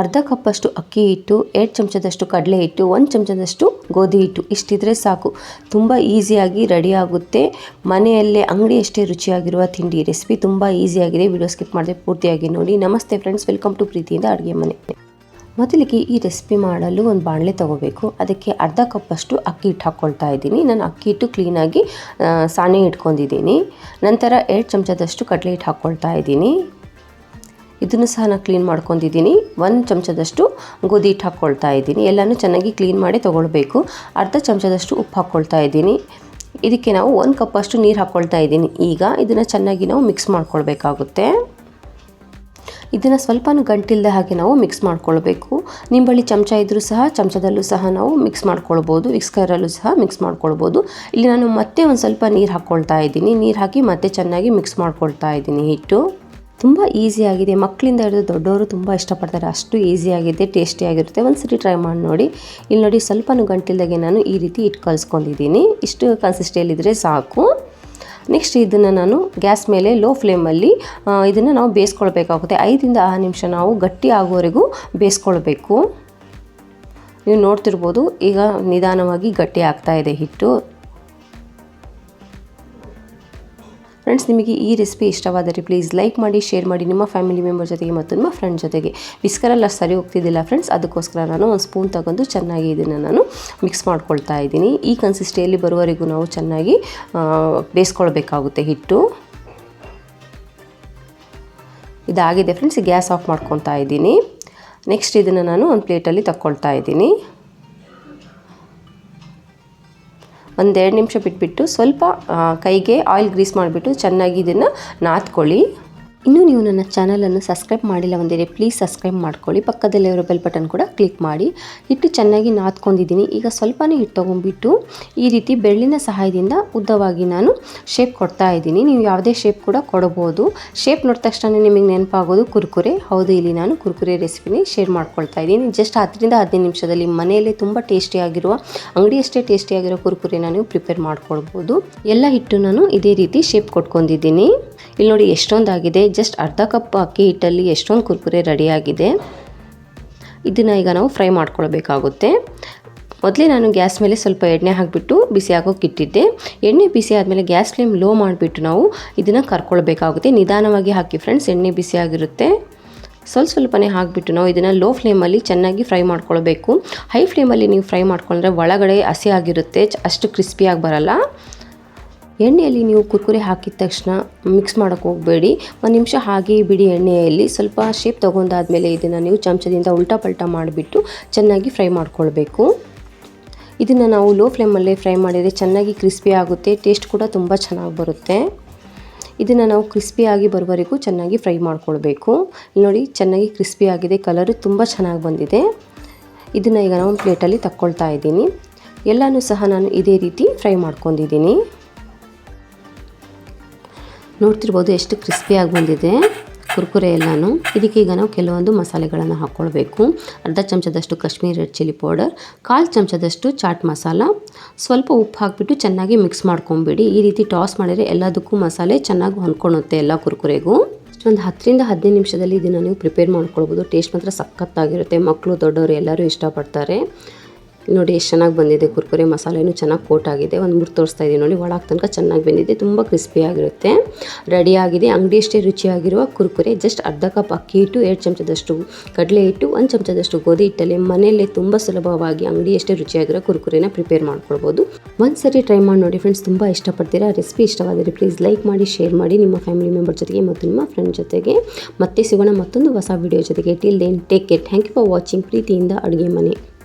ಅರ್ಧ ಕಪ್ಪಷ್ಟು ಅಕ್ಕಿ ಹಿಟ್ಟು, ಎರಡು ಚಮಚದಷ್ಟು ಕಡಲೆ ಹಿಟ್ಟು, ಒಂದು ಚಮಚದಷ್ಟು ಗೋಧಿ ಹಿಟ್ಟು. ಇಷ್ಟಿದ್ರೆ ಸಾಕು. ತುಂಬ ಈಸಿಯಾಗಿ ರೆಡಿ ಆಗುತ್ತೆ. ಮನೆಯಲ್ಲೇ ಅಂಗಡಿ ಅಷ್ಟೇ ರುಚಿಯಾಗಿರುವ ತಿಂಡಿ ರೆಸಿಪಿ ತುಂಬ ಈಸಿಯಾಗಿದೆ. ವಿಡಿಯೋ ಸ್ಕಿಪ್ ಮಾಡದೆ ಪೂರ್ತಿಯಾಗಿ ನೋಡಿ. ನಮಸ್ತೆ ಫ್ರೆಂಡ್ಸ್. ವೆಲ್ಕಮ್ ಟು ಪ್ರೀತಿಯಿಂದ ಅಡುಗೆ ಮನೆ. ಮೊದಲಿಗೆ ಈ ರೆಸಿಪಿ ಮಾಡಲು ಒಂದು ಬಾಣಲೆ ತೊಗೋಬೇಕು. ಅದಕ್ಕೆ ಅರ್ಧ ಕಪ್ಪಷ್ಟು ಅಕ್ಕಿ ಹಿಟ್ಟು ಹಾಕ್ಕೊಳ್ತಾ ಇದ್ದೀನಿ. ನಾನು ಅಕ್ಕಿ ಹಿಟ್ಟು ಕ್ಲೀನಾಗಿ ಸಾಣೆ ಇಟ್ಕೊಂಡಿದ್ದೀನಿ ನಂತರ ಎರಡು ಚಮಚದಷ್ಟು ಕಡಲೆ ಹಿಟ್ಟು ಹಾಕ್ಕೊಳ್ತಾ ಇದ್ದೀನಿ. ಇದನ್ನು ಸಹ ನಾನು ಕ್ಲೀನ್ ಮಾಡ್ಕೊಂಡಿದ್ದೀನಿ. ಒಂದು ಚಮಚದಷ್ಟು ಗೋಧಿ ಹಿಟ್ಟು ಹಾಕ್ಕೊಳ್ತಾ ಇದ್ದೀನಿ. ಎಲ್ಲನೂ ಚೆನ್ನಾಗಿ ಕ್ಲೀನ್ ಮಾಡಿ ತೊಗೊಳ್ಬೇಕು. ಅರ್ಧ ಚಮಚದಷ್ಟು ಉಪ್ಪು ಹಾಕ್ಕೊಳ್ತಾ ಇದ್ದೀನಿ. ಇದಕ್ಕೆ ನಾವು ಒಂದು ಕಪ್ಪಷ್ಟು ನೀರು ಹಾಕ್ಕೊಳ್ತಾ ಇದ್ದೀನಿ. ಈಗ ಇದನ್ನು ಚೆನ್ನಾಗಿ ನಾವು ಮಿಕ್ಸ್ ಮಾಡ್ಕೊಳ್ಬೇಕಾಗುತ್ತೆ. ಇದನ್ನು ಸ್ವಲ್ಪ ಗಂಟಿಲ್ಲದೆ ಹಾಗೆ ನಾವು ಮಿಕ್ಸ್ ಮಾಡ್ಕೊಳ್ಬೇಕು. ನಿಮ್ಮ ಬಳಿ ಚಮಚ ಇದ್ದರೂ ಸಹ, ಚಮಚದಲ್ಲೂ ಸಹ ನಾವು ಮಿಕ್ಸ್ ಮಾಡ್ಕೊಳ್ಬೋದು. ವಿಕ್ಸ್ಕರಲ್ಲೂ ಸಹ ಮಿಕ್ಸ್ ಮಾಡ್ಕೊಳ್ಬೋದು. ಇಲ್ಲಿ ನಾನು ಮತ್ತೆ ಒಂದು ಸ್ವಲ್ಪ ನೀರು ಹಾಕ್ಕೊಳ್ತಾ ಇದ್ದೀನಿ. ನೀರು ಹಾಕಿ ಮತ್ತೆ ಚೆನ್ನಾಗಿ ಮಿಕ್ಸ್ ಮಾಡ್ಕೊಳ್ತಾ ಇದ್ದೀನಿ ಹಿಟ್ಟು. ತುಂಬ ಈಸಿಯಾಗಿದೆ ಮಕ್ಕಳಿಂದ ಹಿಡಿದು ದೊಡ್ಡವರು ತುಂಬ ಇಷ್ಟಪಡ್ತಾರೆ. ಅಷ್ಟು ಈಸಿಯಾಗಿದೆ ಟೇಸ್ಟಿಯಾಗಿರುತ್ತೆ ಒಂದು ಸರಿ ಟ್ರೈ ಮಾಡಿ ನೋಡಿ. ಇಲ್ಲಿ ನೋಡಿ ಸ್ವಲ್ಪನೂ ಗಂಟಿಲ್ದಾಗೆ ನಾನು ಈ ರೀತಿ ಇಟ್ಟು ಕಲಿಸ್ಕೊಂಡಿದ್ದೀನಿ. ಇಷ್ಟು ಕನ್ಸಿಸ್ಟೆಯಲ್ಲಿದ್ದರೆ ಸಾಕು. ನೆಕ್ಸ್ಟ್ ಇದನ್ನು ನಾನು ಗ್ಯಾಸ್ ಮೇಲೆ ಲೋ ಫ್ಲೇಮಲ್ಲಿ ಇದನ್ನು ನಾವು ಬೇಯಿಸ್ಕೊಳ್ಬೇಕಾಗುತ್ತೆ. ಐದರಿಂದ ಆರು ನಿಮಿಷ ನಾವು ಗಟ್ಟಿ ಆಗೋವರೆಗೂ ಬೇಯಿಸ್ಕೊಳ್ಬೇಕು. ನೀವು ನೋಡ್ತಿರ್ಬೋದು, ಈಗ ನಿಧಾನವಾಗಿ ಗಟ್ಟಿ ಆಗ್ತಾ ಇದೆ ಹಿಟ್ಟು. ಫ್ರೆಂಡ್ಸ್, ನಿಮಗೆ ಈ ರೆಸಿಪಿ ಇಷ್ಟವಾದರೆ ಪ್ಲೀಸ್ ಲೈಕ್ ಮಾಡಿ, ಶೇರ್ ಮಾಡಿ, ನಿಮ್ಮ ಫ್ಯಾಮಿಲಿ ಮೆಂಬರ್ ಜೊತೆಗೆ ಮತ್ತು ನಿಮ್ಮ ಫ್ರೆಂಡ್ ಜೊತೆಗೆ. ವಿಸ್ಕರೆಲ್ಲ ಸರಿ ಹೋಗ್ತಿದ್ದಿಲ್ಲ ಫ್ರೆಂಡ್ಸ್, ಅದಕ್ಕೋಸ್ಕರ ನಾನು ಒಂದು ಸ್ಪೂನ್ ತಗೊಂಡು ಚೆನ್ನಾಗಿ ಇದನ್ನು ನಾನು ಮಿಕ್ಸ್ ಮಾಡ್ಕೊಳ್ತಾ ಇದ್ದೀನಿ. ಈ ಕನ್ಸಿಸ್ಟಿಯಲ್ಲಿ ಬರುವವರೆಗೂ ನಾವು ಚೆನ್ನಾಗಿ ಬೇಯಿಸ್ಕೊಳ್ಬೇಕಾಗುತ್ತೆ ಹಿಟ್ಟು. ಇದಾಗಿದೆ ಫ್ರೆಂಡ್ಸ್, ಗ್ಯಾಸ್ ಆಫ್ ಮಾಡ್ಕೊತಾ ಇದ್ದೀನಿ. ನೆಕ್ಸ್ಟ್ ಇದನ್ನು ನಾನು ಒಂದು ಪ್ಲೇಟಲ್ಲಿ ತಕ್ಕೊಳ್ತಾ ಇದ್ದೀನಿ. ಒಂದೆರಡು ನಿಮಿಷ ಬಿಟ್ಬಿಟ್ಟು ಸ್ವಲ್ಪ ಕೈಗೆ ಆಯಿಲ್ ಗ್ರೀಸ್ ಮಾಡಿಬಿಟ್ಟು ಚೆನ್ನಾಗಿ ಇದನ್ನು ನಾದ್ಕೊಳ್ಳಿ. ಇನ್ನೂ ನೀವು ನನ್ನ ಚಾನಲನ್ನು ಸಬ್ಸ್ಕ್ರೈಬ್ ಮಾಡಿಲ್ಲ ಒಂದಿದೆ ಪ್ಲೀಸ್ ಸಬ್ಸ್ಕ್ರೈಬ್ ಮಾಡ್ಕೊಳ್ಳಿ. ಪಕ್ಕದಲ್ಲಿರೋ ಬೆಲ್ ಬಟನ್ ಕೂಡ ಕ್ಲಿಕ್ ಮಾಡಿ. ಹಿಟ್ಟು ಚೆನ್ನಾಗಿ ನಾದ್ಕೊಂಡಿದ್ದೀನಿ. ಈಗ ಸ್ವಲ್ಪನೇ ಹಿಟ್ಟು ತೊಗೊಂಡ್ಬಿಟ್ಟು ಈ ರೀತಿ ಬೆಳ್ಳಿನ ಸಹಾಯದಿಂದ ಉದ್ದವಾಗಿ ನಾನು ಶೇಪ್ ಕೊಡ್ತಾ ಇದ್ದೀನಿ. ನೀವು ಯಾವುದೇ ಶೇಪ್ ಕೂಡ ಕೊಡಬಹುದು. ಶೇಪ್ ನೋಡಿದ ತಕ್ಷಣ ನಿಮಗೆ ನೆನಪಾಗೋದು ಕುರ್ಕುರೆ. ಹೌದು, ಇಲ್ಲಿ ನಾನು ಕುರ್ಕುರೆ ರೆಸಿಪಿನೇ ಶೇರ್ ಮಾಡ್ಕೊಳ್ತಾ ಇದ್ದೀನಿ. ಜಸ್ಟ್ ಹತ್ತರಿಂದ ಹದಿನೈದು ನಿಮಿಷದಲ್ಲಿ ಮನೆಯಲ್ಲೇ ತುಂಬ ಟೇಸ್ಟಿಯಾಗಿರುವ ಅಂಗಡಿಯಷ್ಟೇ ಟೇಸ್ಟಿಯಾಗಿರೋ ಕುರ್ಕುರೆನ ನೀವು ಪ್ರಿಪೇರ್ ಮಾಡ್ಕೊಳ್ಬೋದು ಎಲ್ಲ ಹಿಟ್ಟು ನಾನು ಇದೇ ರೀತಿ ಶೇಪ್ ಕೊಟ್ಕೊಂಡಿದ್ದೀನಿ. ಇಲ್ಲಿ ನೋಡಿ ಎಷ್ಟೊಂದಾಗಿದೆ. ಜಸ್ಟ್ ಅರ್ಧ ಕಪ್ ಅಕ್ಕಿ ಹಿಟ್ಟಲ್ಲಿ ಎಷ್ಟೊಂದು ಕುರ್ಕುರೆ ರೆಡಿಯಾಗಿದೆ ಇದನ್ನು ಈಗ ನಾವು ಫ್ರೈ ಮಾಡ್ಕೊಳ್ಬೇಕಾಗುತ್ತೆ. ಮೊದಲೇ ನಾನು ಗ್ಯಾಸ್ ಮೇಲೆ ಸ್ವಲ್ಪ ಎಣ್ಣೆ ಹಾಕಿಬಿಟ್ಟು ಬಿಸಿ ಆಗೋಕೆ ಇಟ್ಟಿದ್ದೆ. ಎಣ್ಣೆ ಬಿಸಿ ಆದಮೇಲೆ ಗ್ಯಾಸ್ ಫ್ಲೇಮ್ ಲೋ ಮಾಡಿಬಿಟ್ಟು ನಾವು ಇದನ್ನು ಕರ್ಕೊಳ್ಬೇಕಾಗುತ್ತೆ. ನಿಧಾನವಾಗಿ ಹಾಕಿ ಫ್ರೆಂಡ್ಸ್ ಎಣ್ಣೆ ಬಿಸಿ ಆಗಿರುತ್ತೆ. ಸ್ವಲ್ಪ ಸ್ವಲ್ಪನೇ ಹಾಕಿಬಿಟ್ಟು ನಾವು ಇದನ್ನು ಲೋ ಫ್ಲೇಮಲ್ಲಿ ಚೆನ್ನಾಗಿ ಫ್ರೈ ಮಾಡ್ಕೊಳ್ಬೇಕು. ಹೈ ಫ್ಲೇಮಲ್ಲಿ ನೀವು ಫ್ರೈ ಮಾಡ್ಕೊಂಡ್ರೆ ಒಳಗಡೆ ಹಸಿ ಆಗಿರುತ್ತೆ, ಅಷ್ಟು ಕ್ರಿಸ್ಪಿಯಾಗಿ ಬರಲ್ಲ. ಎಣ್ಣೆಯಲ್ಲಿ ನೀವು ಕುರ್ಕುರೆ ಹಾಕಿದ ತಕ್ಷಣ ಮಿಕ್ಸ್ ಮಾಡೋಕ್ಕೆ ಹೋಗಬೇಡಿ. ಒಂದು ನಿಮಿಷ ಹಾಗೆ ಬಿಡಿ ಎಣ್ಣೆಯಲ್ಲಿ. ಸ್ವಲ್ಪ ಶೇಪ್ ತೊಗೊಂಡಾದ್ಮೇಲೆ ಇದನ್ನು ನೀವು ಚಮಚದಿಂದ ಉಲ್ಟಾ ಪಲ್ಟಾ ಮಾಡಿಬಿಟ್ಟು ಚೆನ್ನಾಗಿ ಫ್ರೈ ಮಾಡ್ಕೊಳ್ಬೇಕು. ಇದನ್ನು ನಾವು ಲೋ ಫ್ಲೇಮಲ್ಲೇ ಫ್ರೈ ಮಾಡಿದರೆ ಚೆನ್ನಾಗಿ ಕ್ರಿಸ್ಪಿ ಆಗುತ್ತೆ. ಟೇಸ್ಟ್ ಕೂಡ ತುಂಬ ಚೆನ್ನಾಗಿ ಬರುತ್ತೆ. ಇದನ್ನು ನಾವು ಕ್ರಿಸ್ಪಿಯಾಗಿ ಬರುವವರೆಗೂ ಚೆನ್ನಾಗಿ ಫ್ರೈ ಮಾಡ್ಕೊಳ್ಬೇಕು. ನೋಡಿ ಚೆನ್ನಾಗಿ ಕ್ರಿಸ್ಪಿ ಆಗಿದೆ. ಕಲರು ತುಂಬ ಚೆನ್ನಾಗಿ ಬಂದಿದೆ. ಇದನ್ನು ಈಗ ನಾವು ಪ್ಲೇಟಲ್ಲಿ ತಕ್ಕೊಳ್ತಾ ಇದ್ದೀನಿ. ಎಲ್ಲನೂ ಸಹ ನಾನು ಇದೇ ರೀತಿ ಫ್ರೈ ಮಾಡ್ಕೊಂಡಿದ್ದೀನಿ. ನೋಡ್ತಿರ್ಬೋದು ಎಷ್ಟು ಕ್ರಿಸ್ಪಿಯಾಗಿ ಬಂದಿದೆ. ಕುರ್ಕುರೆ ಎಲ್ಲನೂ. ಇದಕ್ಕೆ ಈಗ ನಾವು ಕೆಲವೊಂದು ಮಸಾಲೆಗಳನ್ನು ಹಾಕ್ಕೊಳ್ಬೇಕು ಅರ್ಧ ಚಮಚದಷ್ಟು ಕಾಶ್ಮೀರಿ ರೆಡ್ ಚಿಲ್ಲಿ ಪೌಡರ್ ಕಾಲು ಚಮಚದಷ್ಟು ಚಾಟ್ ಮಸಾಲ. ಸ್ವಲ್ಪ ಉಪ್ಪು ಹಾಕಿಬಿಟ್ಟು ಚೆನ್ನಾಗಿ ಮಿಕ್ಸ್ ಮಾಡ್ಕೊಂಬಿಡಿ. ಈ ರೀತಿ ಟಾಸ್ ಮಾಡಿದರೆ ಎಲ್ಲದಕ್ಕೂ ಮಸಾಲೆ ಚೆನ್ನಾಗಿ ಹೊಂದ್ಕೊಳುತ್ತೆ ಎಲ್ಲ ಕುರ್ಕುರೆಗೂ. ಒಂದು ಹತ್ತರಿಂದ ಹದಿನೈದು ನಿಮಿಷದಲ್ಲಿ ಇದನ್ನು ನೀವು ಪ್ರಿಪೇರ್ ಮಾಡ್ಕೊಳ್ಬೋದು. ಟೇಸ್ಟ್ ಮಾತ್ರ ಸಖತ್ತಾಗಿರುತ್ತೆ. ಮಕ್ಕಳು ದೊಡ್ಡವರು ಎಲ್ಲರೂ ಇಷ್ಟಪಡ್ತಾರೆ. ನೋಡಿ ಎಷ್ಟು ಚೆನ್ನಾಗಿ ಬಂದಿದೆ. ಕುರ್ಕುರೆ ಮಸಾಲೆನೂ ಚೆನ್ನಾಗಿ ಕೋಟ್ ಆಗಿದೆ. ಒಂದು ಮೂರು ತೋರಿಸ್ತಾ ಇದ್ದೀನಿ ನೋಡಿ, ಒಳಗೆ ತನಕ ಚೆನ್ನಾಗಿ ಬಂದಿದೆ. ತುಂಬ ಕ್ರಿಸ್ಪಿಯಾಗಿರುತ್ತೆ ರೆಡಿಯಾಗಿದೆ ಅಂಗಡಿಯಷ್ಟೇ ರುಚಿಯಾಗಿರುವ ಕುರ್ಕುರೆ. ಜಸ್ಟ್ ಅರ್ಧ ಕಪ್ ಅಕ್ಕಿ ಹಿಟ್ಟು, ಎರಡು ಚಮಚದಷ್ಟು ಕಡಲೆ ಹಿಟ್ಟು, ಒಂದು ಚಮಚದಷ್ಟು ಗೋಧಿ ಹಿಟ್ಟಲ್ಲಿ ಮನೆಯಲ್ಲೇ ತುಂಬ ಸುಲಭವಾಗಿ ಅಂಗಡಿಯಷ್ಟೇ ರುಚಿಯಾಗಿರೋ ಕುರ್ಕುರೆನ ಪ್ರಿಪೇರ್ ಮಾಡ್ಕೊಳ್ಬೋದು. ಒಂದು ಸರಿ ಟ್ರೈ ಮಾಡಿ ನೋಡಿ ಫ್ರೆಂಡ್ಸ್ ತುಂಬ ಇಷ್ಟಪಡ್ತೀರಾ? ರೆಸಿಪಿ ಇಷ್ಟವಾದರೆ ಪ್ಲೀಸ್ ಲೈಕ್ ಮಾಡಿ ಶೇರ್ ಮಾಡಿ. ನಿಮ್ಮ ಫ್ಯಾಮಿಲಿ ಮೆಂಬರ್ ಜೊತೆಗೆ ಮತ್ತು ನಿಮ್ಮ ಫ್ರೆಂಡ್ ಜೊತೆಗೆ. ಮತ್ತೆ ಸಿಗೋಣ ಮತ್ತೊಂದು ಹೊಸ ವಿಡಿಯೋ ಜೊತೆಗೆ. Till then take care thank you for watching ಪ್ರೀತಿಯಿಂದ ಅಡುಗೆ ಮನೆ.